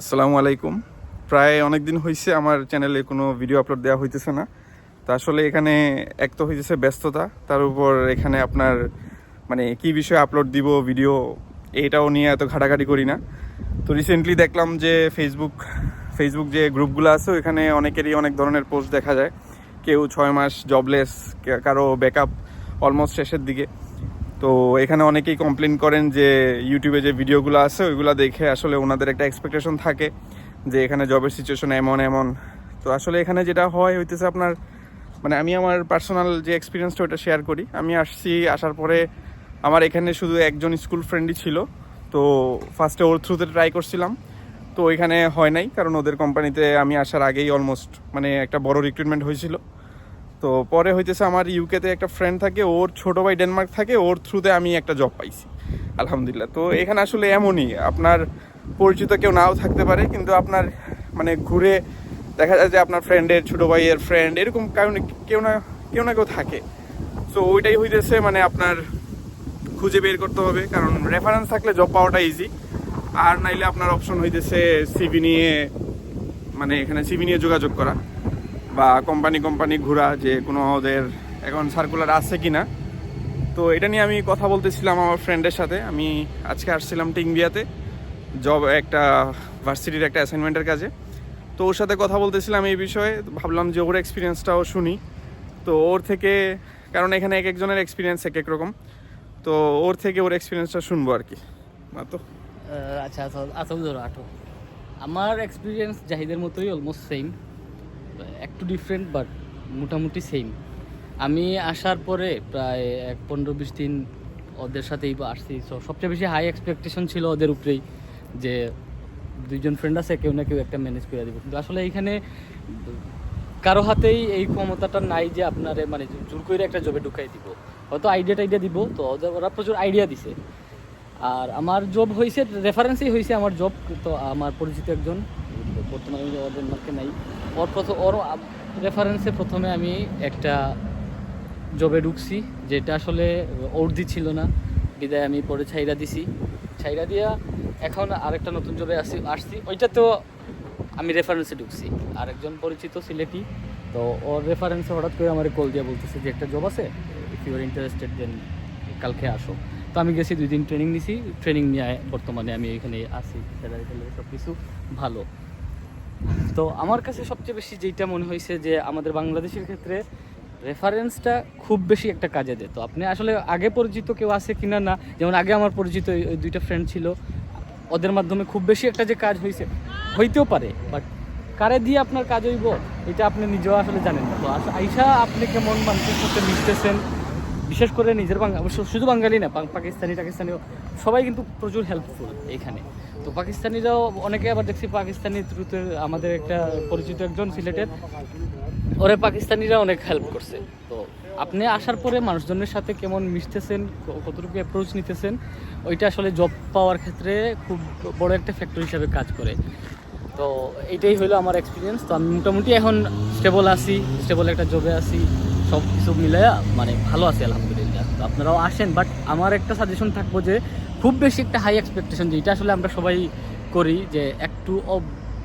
আসসালামু আলাইকুম। প্রায় অনেক দিন হয়েছে আমার চ্যানেলে কোনো ভিডিও আপলোড দেওয়া হইতেছে না। তো আসলে এখানে এক তো হইতেছে ব্যস্ততা, তার উপর এখানে আপনার মানে কি বিষয়ে আপলোড দিব ভিডিও এটাও নিয়ে এত ঘাটাঘাটি করি না। তো রিসেন্টলি দেখলাম যে ফেসবুক ফেসবুক যে গ্রুপগুলো আছে, ওইখানে অনেকেরই অনেক ধরনের পোস্ট দেখা যায়। কেউ ছয় মাস জবলেস কারও ব্যাকআপ অলমোস্ট শেষের দিকে। তো এখানে অনেকেই কমপ্লেন করেন যে ইউটিউবে যে ভিডিওগুলো আছে, ওইগুলো দেখে আসলে ওনাদের একটা এক্সপেকটেশন থাকে যে এখানে জবের সিচুয়েশন এমন এমন। তো আসলে এখানে যেটা হয়, হইতেছে আপনার মানে আমি আমার পার্সোনাল যে এক্সপিরিয়েন্সটা ওটা শেয়ার করি। আমি আসছি, আসার পরে আমার এখানে শুধু একজন স্কুল ফ্রেন্ডই ছিল। তো ফার্স্টে ওর থ্রুতে ট্রাই করছিলাম। তো ওইখানে হয় নাই, কারণ ওদের কোম্পানিতে আমি আসার আগেই অলমোস্ট মানে একটা বড় রিক্রুটমেন্ট হয়েছিল। তো পরে হইতেছে আমার ইউকেতে একটা ফ্রেন্ড থাকে, ওর ছোট ভাই ডেনমার্ক থাকে, ওর থ্রুতে আমি একটা জব পাইছি। আলহামদুলিল্লাহ। তো এখানে আসলে এমনই, আপনার পরিচিত কেউ নাও থাকতে পারে, কিন্তু আপনার মানে ঘুরে দেখা যায় যে আপনার ফ্রেন্ডের ছোট ভাইয়ের ফ্রেন্ড এরকম কারণে কেউ না কেউ না কেউ থাকে। সো ওইটাই হইতেছে মানে আপনার খুঁজে বের করতে হবে, কারণ রেফারেন্স থাকলে জব পাওয়াটা ইজি আর নাইলে আপনার অপশন হইতেছে সিভি নিয়ে মানে এখানে সিভি নিয়ে যোগাযোগ করা। বা কোম্পানি কোম্পানি ঘোরা যে কোনো ওদের এখন সার্কুলার আছে কি না তো এটা নিয়ে আমি কথা বলতেছিলাম আমার ফ্রেন্ডের সাথে। আমি আজকে আসছিলাম টিংবিয়াতে জব একটা ভার্সিটির একটা অ্যাসাইনমেন্টের কাজে। তো ওর সাথে কথা বলতেছিলাম এই বিষয়ে, ভাবলাম যে ওর এক্সপিরিয়েন্সটাও শুনি। তো ওর থেকে, কারণ এখানে এক একজনের এক্সপিরিয়েন্স এক এক রকম। তো ওর থেকে ওর এক্সপিরিয়েন্সটা শুনব আর কি। না তো আচ্ছা আচ্ছা আচ্ছা আমার এক্সপিরিয়েন্স জাহিদের মতোই অলমোস্ট সেম একটু ডিফারেন্ট বাট মোটামুটি সেম আমি আসার পরে প্রায় এক পনেরো বিশ দিন ওদের সাথেই আসছি। সো সবচেয়ে বেশি হাই এক্সপেকটেশন ছিল ওদের উপরেই যে দুইজন ফ্রেন্ড আছে, কেউ না কেউ একটা ম্যানেজ করে দিব। কিন্তু আসলে এইখানে কারও হাতেই এই ক্ষমতাটা নাই যে আপনারে মানে জোর করে একটা জবে ঢুকাই দিব। হয়তো আইডিয়া টাইডিয়া দিব, তো ওদের ওরা প্রচুর আইডিয়া দিছে। আর আমার জব হয়েছে রেফারেন্সই হয়েছে আমার জব তো আমার পরিচিত একজন। বর্তমানে আমি ওদের মার্কে নাই। ওর প্রথম ওর রেফারেন্সে প্রথমে আমি একটা জবে ঢুকছি, যেটা আসলে অর্ধি ছিল না। বিদায় আমি পরে ছাইরা দিছি। ছাইরা দিয়া এখন আরেকটা নতুন জবে আসি আসছি। ওইটা তো আমি রেফারেন্সে ঢুকছি। আর একজন পরিচিত সিলেটি তো ওর রেফারেন্সে হঠাৎ করে আমার কল দিয়ে বলতেছে যে, একটা জব আছে? If you are interested then কালকে আসো। তো আমি গেছি, দুই দিন ট্রেনিং নিছি। ট্রেনিং নিয়ে বর্তমানে আমি এখানে আসি স্যালারি সব কিছু ভালো। তো আমার কাছে সবচেয়ে বেশি যেটা মনে হয়েছে যে আমাদের বাংলাদেশের ক্ষেত্রে রেফারেন্সটা খুব বেশি একটা কাজে দেয়। তো আপনি আসলে আগে পরিচিত কেউ আছে কিনা না, যেমন আগে আমার পরিচিত ওই- দুইটা ফ্রেন্ড ছিল, ওদের মাধ্যমে খুব বেশি একটা যে কাজ হয়েছে, হইতেও পারে বাট কারে দিয়ে আপনার কাজ হইব, এটা আপনি নিজেও আসলে জানেন না। তো আইসা আপনি কেমন মানুষের সাথে মিশতেছেন, বিশেষ করে নিজের বাঙালি শুধু বাঙালি না পাকিস্তানি, টাকিস্তানিও, সবাই কিন্তু প্রচুর হেল্পফুল এইখানে তো পাকিস্তানিরাও অনেকে আবার দেখছি পাকিস্তানি থ্রুতে আমাদের একটা পরিচিত একজন সিলেটের ওরে পাকিস্তানিরা অনেক হেল্প করছে। তো আপনি আসার পরে মানুষজনের সাথে কেমন মিশতেছেন কতটুকু অ্যাপ্রোচ নিতেছেন, ওইটা আসলে জব পাওয়ার ক্ষেত্রে খুব বড় একটা ফ্যাক্টর হিসাবে কাজ করে। তো এইটাই হলো আমার এক্সপিরিয়েন্স তো আমি মোটামুটি এখন স্টেবল আছি স্টেবল একটা জবে আছি সব কিছু মিলাইয়া মানে ভালো আছি, আলহামদুলিল্লাহ। তো আপনারাও আসেন বাট আমার একটা সাজেশন থাকব যে খুব বেশি একটা হাই এক্সপেকটেশন যেটা আসলে আমরা সবাই করি যে একটু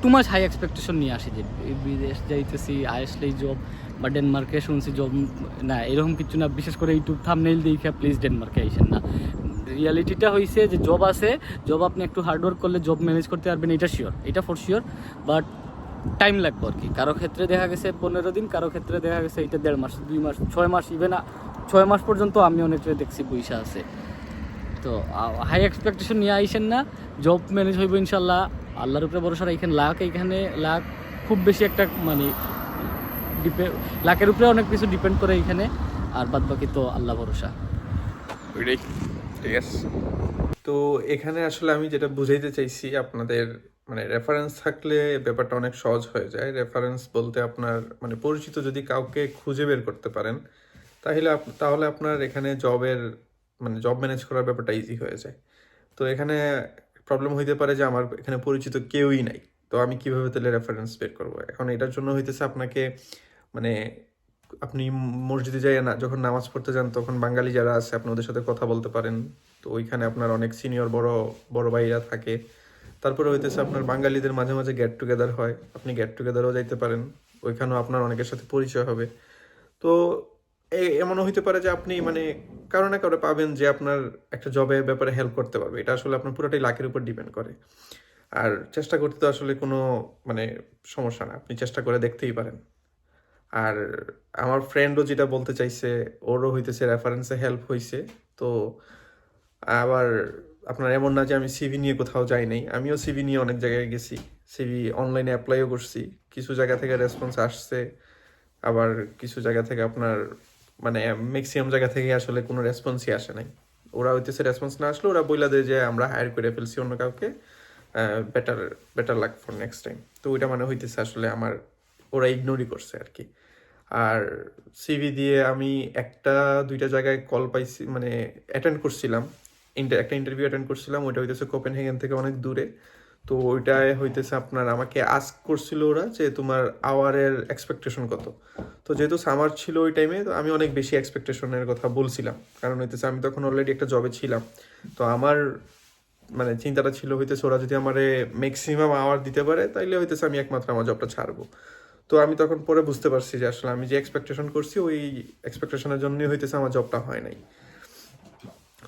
টু মাচ হাই এক্সপেকটেশন নিয়ে আসি যে বিদেশ যাইতেছি, আসলেই জব বা ডেনমার্কে শুনছি জব না, এরকম কিছু না, বিশেষ করে ইউটিউব থামনেইল দেখে প্লিজ ডেনমার্কে আইসেন না। রিয়ালিটিটা হয়েছে যে জব আছে জব আপনি একটু হার্ডওয়ার্ক করলে জব ম্যানেজ করতে পারবেন, এটা শিওর এটা ফর শিওর বাট টাইম লাগবে আর কি। কারও ক্ষেত্রে দেখা গেছে পনেরো দিন, কারও ক্ষেত্রে দেখা গেছে এটা দেড় মাস, দুই মাস, ছয় মাস ইভেন ছয় মাস পর্যন্ত আমি অনেকটা দেখছি পয়সা আছে। তো হাই এক্সপেকটেশন নিয়ে আইসেন না। জব ম্যানেজ হইব ইনশাল্লাহ আল্লাহর উপরে ভরসা রাখেন। লাখ এখানে লাখ খুব বেশি একটা মানে ডিপে লাখের উপরে অনেক কিছু ডিপেন্ড করে এখানে। আর বাদ বাকি তো আল্লাহ ভরসা। ওইটাই ঠিক আছে তো এখানে আসলে আমি যেটা বুঝাইতে চাইছি আপনাদের মানে রেফারেন্স থাকলে ব্যাপারটা অনেক সহজ হয়ে যায়। রেফারেন্স বলতে আপনার মানে পরিচিত যদি কাউকে খুঁজে বের করতে পারেন তাহলে তাহলে আপনার এখানে জবের মানে জব ম্যানেজ করার ব্যাপারটা ইজি হয়ে যায়। তো এখানে প্রবলেম হইতে পারে যে আমার এখানে পরিচিত কেউই নাই। তো আমি কীভাবে তাহলে রেফারেন্স বের করব? এখন এটার জন্য হইতেছে আপনাকে মানে আপনি মসজিদে যাই না, যখন নামাজ পড়তে যান, তখন বাঙালি যারা আছে, আপনি ওদের সাথে কথা বলতে পারেন। তো ওইখানে আপনার অনেক সিনিয়র বড় বড় ভাইরা থাকে। তারপরে হইতেছে আপনার বাঙালিদের মাঝে মাঝে গেট টুগেদার হয়। আপনি গেট টুগেদারও যাইতে পারেন। ওইখানেও আপনার অনেকের সাথে পরিচয় হবে। তো এমনও হইতে পারে যে আপনি মানে কারও না কারও পাবেন যে আপনার একটা জবের ব্যাপারে হেল্প করতে পারবে। এটা আসলে আপনার পুরোটাই লাকের উপর ডিপেন্ড করে। আর চেষ্টা করতে তো আসলে কোনো মানে সমস্যা না, আপনি চেষ্টা করে দেখতেই পারেন। আর আমার ফ্রেন্ডও যেটা বলতে চাইছে, ওরও হইতেছে রেফারেন্সে হেল্প হয়েছে তো আবার আপনার এমন না যে আমি সিভি নিয়ে কোথাও যাই নাই। আমিও সিভি নিয়ে অনেক জায়গায় গেছি। সিভি অনলাইনে অ্যাপ্লাইও করছি। কিছু জায়গা থেকে রেসপন্স আসছে। আবার কিছু জায়গা থেকে আপনার মানে ম্যাক্সিমাম জায়গা থেকে আসলে কোনো রেসপন্সই আসে নাই। ওরা হইতেছে রেসপন্স না আসলে ওরা বইলা দেয় যে আমরা হায়ার করে ফেলছি অন্য কাউকে better better luck for next time তো ওইটা মানে হইতেছে আসলে আমার, ওরা ইগনোরই করছে আর কি আর সিভি দিয়ে আমি একটা, দুইটা জায়গায় কল পাইছি মানে অ্যাটেন্ড করছিলাম। একটা ইন্টারভিউ অ্যাটেন্ড করছিলাম, ওইটা হইতেছে কোপেনহেগেন থেকে অনেক দূরে। তো ওইটায় হইতেছে আপনার, আমাকে আস্ক করছিল ওরা যে তোমার আওয়ারের এক্সপেকটেশন কত। তো যেহেতু সামার ছিল ওই টাইমে তো আমি অনেক বেশি এক্সপেকটেশনের কথা বলছিলাম। কারণ হইতেছে আমি তখন অলরেডি একটা জবে ছিলাম। তো আমার মানে চিন্তাটা ছিল হইতেছে ওরা যদি আমারে ম্যাক্সিমাম আওয়ার দিতে পারে, তাইলে হইতেছে আমি একমাত্র আমার জবটা ছাড়বো। তো আমি তখন পরে বুঝতে পারছি যে আসলে আমি যে এক্সপেকটেশন করছি, ওই এক্সপেকটেশনের জন্যই হইতেছে আমার জবটা হয় নাই।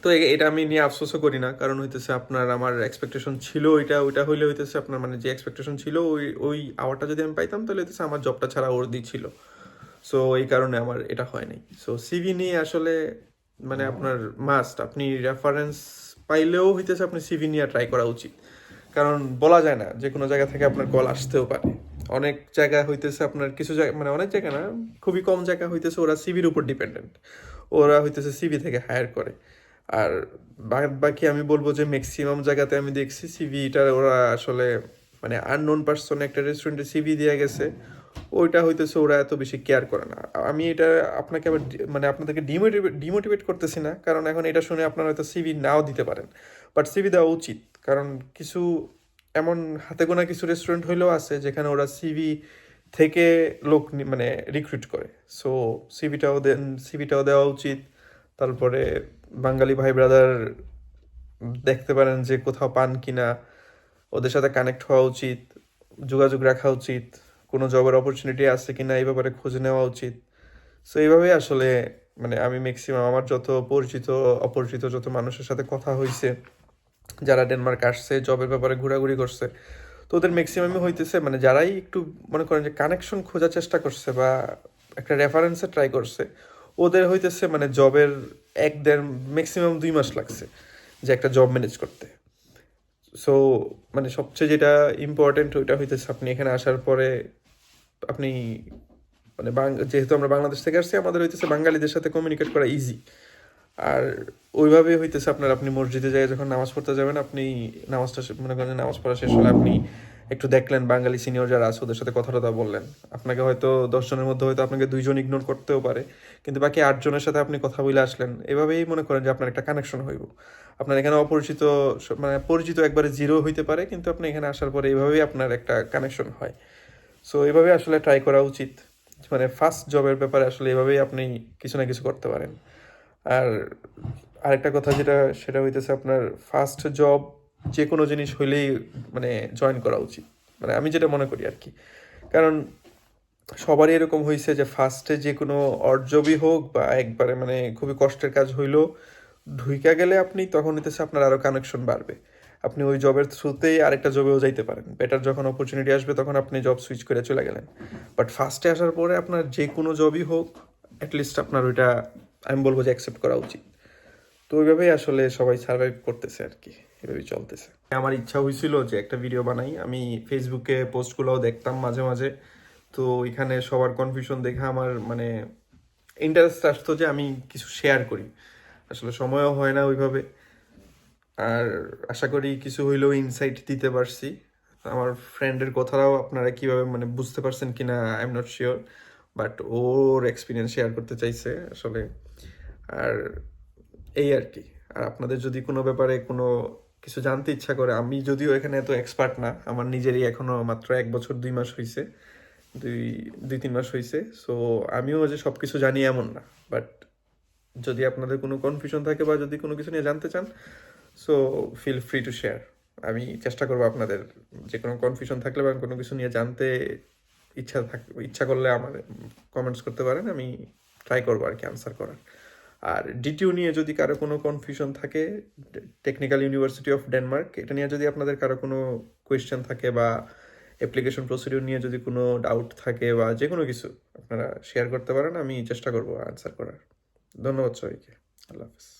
তো এটা আমি নিয়ে আফসোসও করি না কারণ হইতেছে আপনার আমার এক্সপেকটেশন ছিল ওইটা ওইটা হইলে হইতেছে আপনার মানে যে এক্সপেকটেশন ছিল ওই ওই আওয়ারটা যদি আমি পাইতাম তাহলে হইতেছে আমার জবটা ছাড়া ওর ছিল। সো এই কারণে আমার এটা হয় নাই। সো সিভি নিয়ে আসলে মানে আপনার মাস্ট আপনি রেফারেন্স পাইলেও হইতেছে আপনি সিভি নিয়ে ট্রাই করা উচিত। কারণ বলা যায় না যে কোনো জায়গা থেকে আপনার কল আসতেও পারে। অনেক জায়গা হইতেছে আপনার কিছু জায়গা মানে অনেক জায়গা না খুবই কম জায়গা হইতেছে ওরা সিভির উপর ডিপেন্ডেন্ট ওরা হইতেছে সিভি থেকে হায়ার করে। আর বাদ বাকি আমি বলব যে ম্যাক্সিমাম জায়গাতে আমি দেখছি সিভিটা ওরা আসলে মানে আননোন পার্সন একটা রেস্টুরেন্টে সিভি দিয়ে গেছে, ওইটা হইতেছে ওরা এত বেশি কেয়ার করে না। আমি এটা আপনাকে আবার মানে আপনাদেরকে ডিমোটিভেট ডিমোটিভেট করতেছি না, কারণ এখন এটা শুনে আপনারা হয়তো সিভি নাও দিতে পারেন। বাট সিভি দেওয়া উচিত, কারণ কিছু এমন হাতে গোনা কিছু রেস্টুরেন্ট হইলেও আছে যেখানে ওরা সিভি থেকে লোক মানে রিক্রুট করে। সো সিভিটাও দেন সিভিটাও দেওয়া উচিত, তারপরে বাঙালি ভাই ব্রাদার দেখতে পারেন যে কোথাও পান কিনা, ওদের সাথে কানেক্ট হওয়া উচিত, যোগাযোগ রাখা উচিত, কোনো জবের অপরচুনিটি আছে কিনা এই ব্যাপারে খোঁজ নেওয়া উচিত। সো এইভাবেই আসলে মানে আমি ম্যাক্সিমাম আমার যত পরিচিত, অপরিচিত যত মানুষের সাথে কথা হয়েছে যারা ডেনমার্ক আসছে জবের ব্যাপারে ঘোরাঘুরি করছে, তো ওদের ম্যাক্সিমামই হইতেছে মানে যারাই একটু মনে করেন যে কানেকশন খোঁজার চেষ্টা করছে বা একটা রেফারেন্সে ট্রাই করছে ওদের হইতেছে মানে জবের এক দেড় ম্যাক্সিমাম দুই মাস লাগছে যে একটা জব ম্যানেজ করতে। সো মানে সবচেয়ে যেটা ইম্পর্টেন্ট ওইটা হইতেছে আপনি এখানে আসার পরে আপনি মানে যেহেতু আমরা বাংলাদেশ থেকে আসছি, আমাদের হইতেছে বাঙালিদের সাথে কমিউনিকেট করা ইজি আর ওইভাবে হইতেছে আপনার, আপনি মসজিদে যায় যখন নামাজ পড়তে যাবেন, আপনি নামাজটা মনে করেন নামাজ পড়া শেষ হলে আপনি একটু দেখলেন বাঙালি সিনিয়র যারা আছে, ওদের সাথে কথা টথা বললেন। আপনাকে হয়তো দশজনের মধ্যে হয়তো আপনাকে দুইজন ইগনোর করতেও পারে, কিন্তু বাকি আটজনের সাথে আপনি কথা বলে আসলেন, এভাবেই মনে করেন যে আপনার একটা কানেকশন হইব। আপনার এখানে অপরিচিত মানে পরিচিত একবারে জিরো হইতে পারে, কিন্তু আপনি এখানে আসার পরে এভাবেই আপনার একটা কানেকশন হয়। সো এইভাবে আসলে ট্রাই করা উচিত। মানে ফার্স্ট জবের ব্যাপারে আসলে এভাবেই আপনি কিছু না কিছু করতে পারেন। আর আরেকটা কথা যেটা, সেটা হইতেছে আপনার ফার্স্ট জব যে কোনো জিনিস হইলেই মানে জয়েন করা উচিত। মানে আমি যেটা মনে করি আর কি কারণ সবারই এরকম হয়েছে যে ফার্স্টে যে কোনো অর্জবই হোক বা একবারে মানে খুবই কষ্টের কাজ হইলেও ঢুইকা গেলে আপনি তখন হইতেছে আপনার আরও কানেকশন বাড়বে। আপনি ওই জবের থ্রুতেই আরেকটা জবেও যাইতে পারেন। বেটার যখন অপরচুনিটি আসবে তখন আপনি জব সুইচ করে চলে গেলেন। বাট ফার্স্টে আসার পরে আপনার যে কোনো জবই হোক অ্যাটলিস্ট আপনার ওইটা, আমি বলব যে অ্যাকসেপ্ট করা উচিত। তো ওইভাবেই আসলে সবাই সার্ভাইভ করতেছে আর কি, এভাবেই চলতেছে। আমার ইচ্ছা হয়েছিল যে একটা ভিডিও বানাই, আমি ফেসবুকে পোস্টগুলোও দেখতাম মাঝে মাঝে। তো এখানে সবার কনফিউশন দেখে আমার মানে ইন্টারেস্ট আসতো যে আমি কিছু শেয়ার করি। আসলে সময়ও হয় না ওইভাবে। আর আশা করি কিছু হইলেও ইনসাইট দিতে পারছি। আমার ফ্রেন্ডের কথাটাও আপনারা কীভাবে মানে বুঝতে পারছেন কি না I am not sure but or experience share করতে চাইছে আসলে। আর এই আর কি। আর আপনাদের যদি কোনো ব্যাপারে কোনো কিছু জানতে ইচ্ছা করে, আমি যদিও এখানে এত এক্সপার্ট না, আমার নিজেরই এখনও মাত্র এক বছর, দুই মাস হয়েছে দুই দুই, তিন মাস হয়েছে সো আমিও যে সব কিছু জানি এমন না বাট যদি আপনাদের কোনো কনফিউশন থাকে বা যদি কোনো কিছু নিয়ে জানতে চান so feel free to share আমি চেষ্টা করব আপনাদের যে কোনো কনফিউশন থাকলে বা কোনো কিছু নিয়ে জানতে ইচ্ছা থাক, ইচ্ছা করলে আমার কমেন্টস করতে পারেন, আমি ট্রাই করব আর কি আনসার করার। আর ডিটিউ নিয়ে যদি কারও কোনো কনফিউশন থাকে টেকনিক্যাল ইউনিভার্সিটি অফ ডেনমার্ক এটা নিয়ে যদি আপনাদের কারও কোনো কোয়েশ্চেন থাকে বা অ্যাপ্লিকেশন প্রসিডিউর নিয়ে যদি কোনো ডাউট থাকে বা যে কোনো কিছু, আপনারা শেয়ার করতে পারেন, আমি চেষ্টা করব আনসার করার। ধন্যবাদ সবাইকে। আল্লাহ হাফিজ।